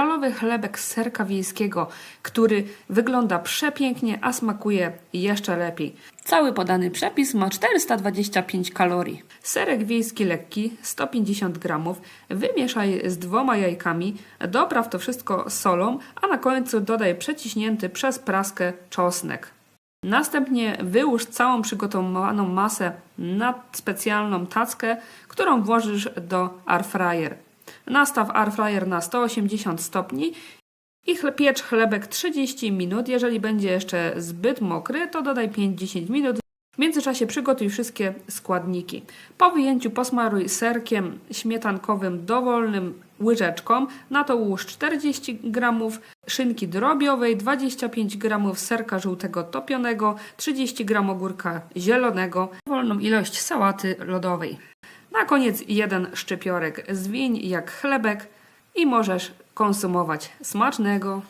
Spiralowy chlebek z serka wiejskiego, który wygląda przepięknie, a smakuje jeszcze lepiej. Cały podany przepis ma 425 kalorii. Serek wiejski lekki 150 gramów. Wymieszaj z dwoma jajkami, dopraw to wszystko solą, a na końcu dodaj przeciśnięty przez praskę czosnek. Następnie wyłóż całą przygotowaną masę na specjalną tackę, którą włożysz do airfryer. Nastaw airfryer na 180 stopni i piecz chlebek 30 minut. Jeżeli będzie jeszcze zbyt mokry, to dodaj 5-10 minut. W międzyczasie przygotuj wszystkie składniki. Po wyjęciu posmaruj serkiem śmietankowym dowolnym łyżeczką. Na to ułóż 40 g szynki drobiowej, 25 g serka żółtego topionego, 30 g ogórka zielonego, dowolną ilość sałaty lodowej. Na koniec jeden szczypiorek zwiń jak chlebek i możesz konsumować smacznego.